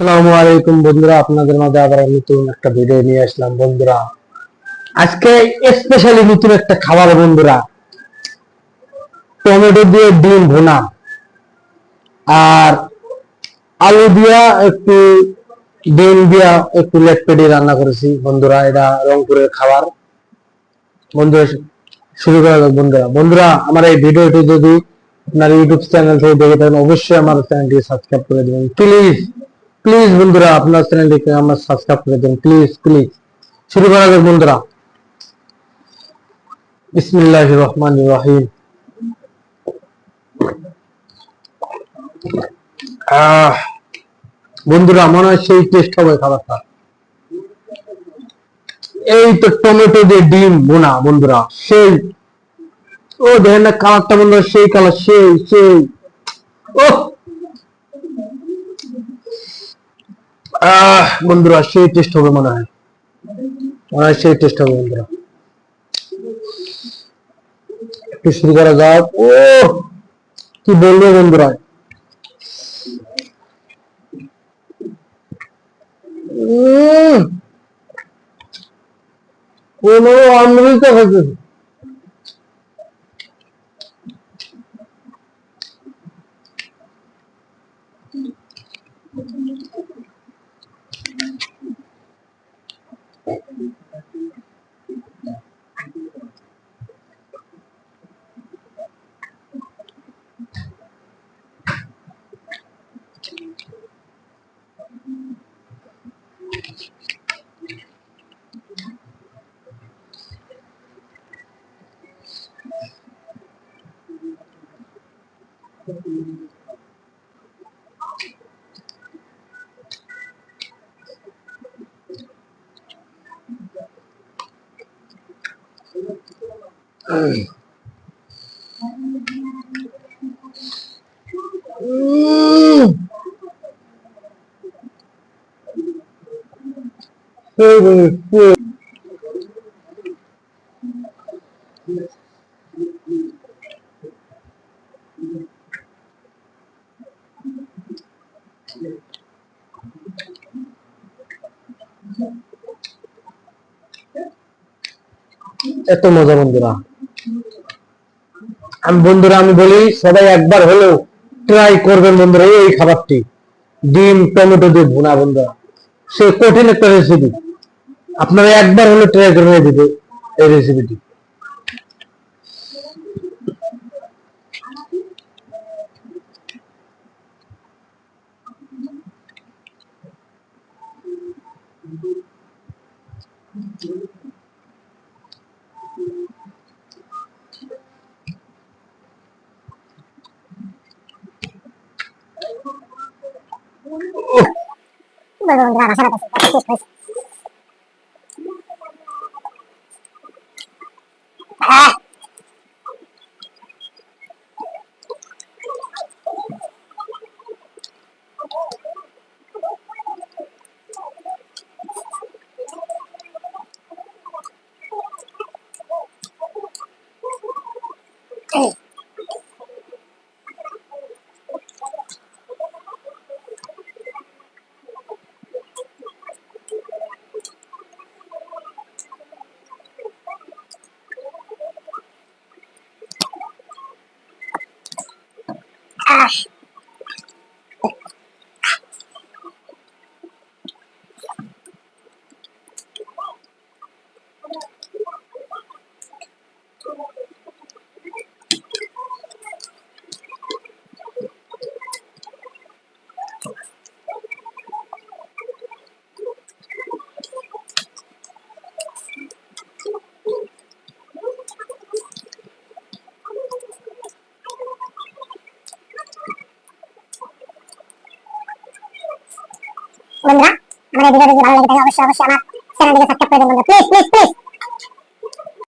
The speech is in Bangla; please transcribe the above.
আসসালামু আলাইকুম বন্ধুরা, আপনাদের মাঝে আবার নতুন একটা ভিডিও নিয়ে আসলাম বন্ধুরা। আজকে স্পেশালি নতুন একটা খাবার বন্ধুরা, টমেটো দিয়ে ডিম আর আলু দিয়া একটু ডিম দিয়া একটু লেট পেটি রান্না করেছি বন্ধুরা, এটা রংপুরের খাবার। বন্ধুরা, শুরু করা যাক বন্ধুরা। বন্ধুরা, আমার এই ভিডিওটি যদি আপনার ইউটিউব চ্যানেল থেকে দেখে থাকেন, অবশ্যই আমার চ্যানেলটি সাবস্ক্রাইব করে দেবেন। প্লিজ প্লিজ বন্ধুরা, আপনার চ্যানেলটিকে আমার সাবস্ক্রাইব করে দেবেন প্লিজ প্লিজ শুরু করা যাক, বন্ধুরা। বিসমিল্লাহির রহমানির রহিম। বন্ধুরা, মনে হয় সেই টেস্ট হবে খাবারটা। এই তো টমেটো দিয়ে ডিম বোনা বন্ধুরা, সেই। ও, দেখেন না, কালারটা বন্ধুরা, সেই কালার, সেই সেই। ও বন্ধুরা সেই টেস্ট হবে মনে হয় মনে হয় সেই টেস্ট হবে বন্ধুরা একটু শুরু করা যাক ও কি বলব বন্ধুরা উম, কোনো অমৃত হয়েছে Ooh. এত মজা বন্ধুরা। আমি বন্ধুরা, আমি বলি, সবাই একবার হলেও ট্রাই করবেন বন্ধুরা, এই খাবারটি। ডিম, টমেটো দিয়ে ভুনা বন্ধুরা। সে কঠিন একটা রেসিপি আপনারা একবার হলে ট্রাই করে দিবে এই রেসিপিটি বন্ধুরা ভাষা কথা আহ! বন্ধুরা আমার এই ভিডিও যদি ভালো লাগে তাহলে অবশ্যই অবশ্যই আমার চ্যানেলটিকে সাবস্ক্রাইব করে দিন বন্ধুরা। Please please please